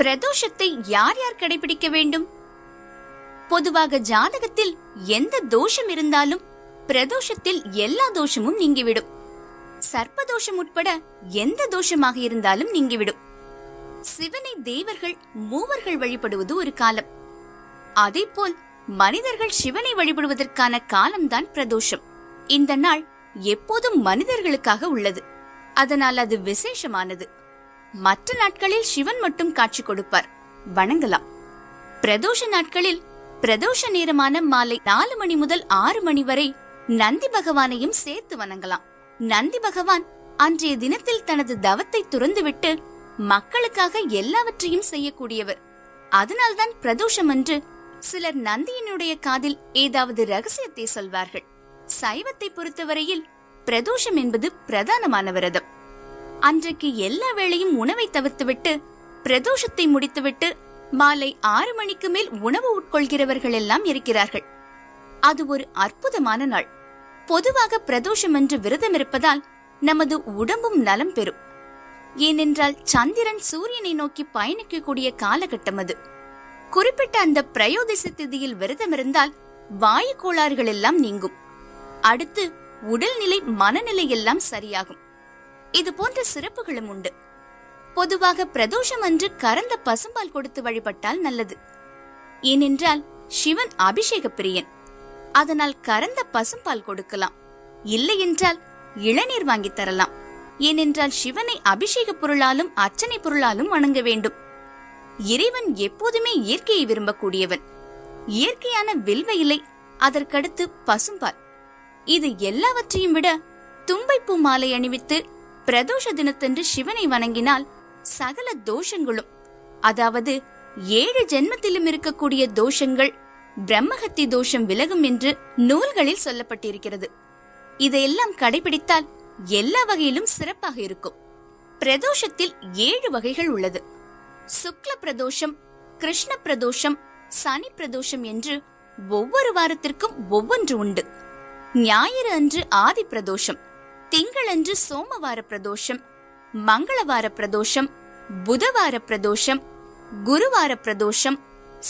பிரதோஷத்தை யார் யார் கடைபிடிக்க வேண்டும்? பொதுவாக ஜாதகத்தில் எந்த தோஷம் இருந்தாலும் பிரதோஷத்தில் எல்லா தோஷமும் நீங்கிவிடும். சர்ப்பதோஷம் உட்பட எந்த தோஷமாக இருந்தாலும் நீங்கிவிடும். சிவனை தேவர்கள் மூவர்கள் வழிபடுவது ஒரு காலம். அதேபோல் மனிதர்கள் சிவனை வழிபடுவதற்கான காலம்தான் பிரதோஷம். இந்த நாள் எப்போதும் மனிதர்களுக்காக உள்ளது. அதனால் அது விசேஷமானது. மற்ற நாட்களில் சிவன் மட்டும் காட்சி கொடுப்பார். வணங்கலாம். பிரதோஷ நாட்களில் பிரதோஷ நேரமான மாலை நாலு மணி முதல் ஆறு மணி வரை நந்தி பகவானையும் சேர்த்து வணங்கலாம். நந்தி பகவான் அன்றைய தினத்தில் தனது தவத்தை துறந்துவிட்டு மக்களுக்காக எல்லாவற்றையும் செய்யக்கூடியவர். அதனால்தான் பிரதோஷம் அன்று சிலர் நந்தியினுடைய காதில் ஏதாவது ரகசியத்தை சொல்வார்கள். சைவத்தை பொறுத்தவரையில் பிரதோஷம் என்பது பிரதானமான விரதம் அன்றைக்கு எல்லா வேளையும் உணவை தவிர்த்துவிட்டு பிரதோஷத்தை முடித்துவிட்டு மாலை ஆறு மணிக்கு மேல் உணவு உட்கொள்கிறவர்கள் எல்லாம் இருக்கிறார்கள். அது ஒரு அற்புதமான நாள். பொதுவாக பிரதோஷம் என்று விரதம் இருப்பதால் நமது உடம்பும் நலம் பெறும். ஏனென்றால் சந்திரன் சூரியனை நோக்கி பயணிக்கக்கூடிய காலகட்டம் அது. குறிப்பிட்ட அந்த பிரயோதிச திதியில் விரதம் இருந்தால் வாயு கோளாறுகள் எல்லாம் நீங்கும். அடுத்து உடல்நிலை மனநிலை எல்லாம் சரியாகும். இது போன்ற சிறப்புகளும் உண்டு. பொதுவாக பிரதோஷம் அன்று கறந்த பசும்பால் கொடுத்து வழிபட்டால் நல்லது. ஏனென்றால் சிவன் அபிஷேக பிரியன் அதனால் கறந்த பசும்பால் கொடுக்கலாம். இல்லை என்றால் இளநீர் வாங்கித் தரலாம். ஏனென்றால் சிவனை அபிஷேக பொருளாலும் அர்ச்சனை பொருளாலும் வணங்க வேண்டும். இறைவன் எப்போதுமே இயற்கையை விரும்பக்கூடியவன். இயற்கையான வில்வ இலை அதற்கடுத்து பசும்பால். இது எல்லாவற்றையும் விட தும்பைப்பூ மாலை அணிவித்து பிரதோஷ தினத்தன்று சிவனை வணங்கினால் சகல தோஷங்களும் அதாவது ஏழு ஜென்மத்திலும் இருக்கக்கூடிய தோஷங்கள் பிரம்மஹத்தி தோஷம் விலகும் என்று நூல்களில் சொல்லப்பட்டிருக்கிறது. இதையெல்லாம் கடைபிடித்தால் எல்லா வகையிலும் சிறப்பாக இருக்கும். பிரதோஷத்தில் ஏழு வகைகள் உள்ளது. சுக்ல பிரதோஷம் கிருஷ்ண பிரதோஷம் சனி பிரதோஷம் என்று ஒவ்வொரு வாரத்திற்கும் ஒவ்வொன்று உண்டு. ஞாயிறு அன்று ஆதி பிரதோஷம் திங்களன்று சோமவார பிரதோஷம் மங்களவார பிரதோஷம் புதவார பிரதோஷம் குருவார பிரதோஷம்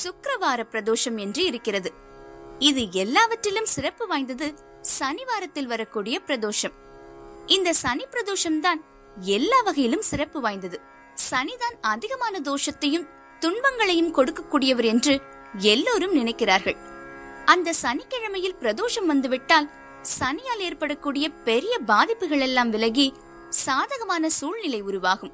சுக்கரவார பிரதோஷம் என்று இருக்கிறது. இது எல்லாவற்றிலும் சிறப்பு வாய்ந்தது சனிவாரத்தில் வரக்கூடிய பிரதோஷம். இந்த சனி பிரதோஷம் தான் எல்லா வகையிலும் சிறப்பு வாய்ந்தது. சனிதான் அதிகமான தோஷத்தையும் துன்பங்களையும் கொடுக்கக்கூடியவர் என்று எல்லோரும் நினைக்கிறார்கள். அந்த சனிக்கிழமையில் பிரதோஷம் வந்துவிட்டால் சனியால் ஏற்படக்கூடிய பெரிய பாதிப்புகள் எல்லாம் விலகி சாதகமான சூழ்நிலை உருவாகும்.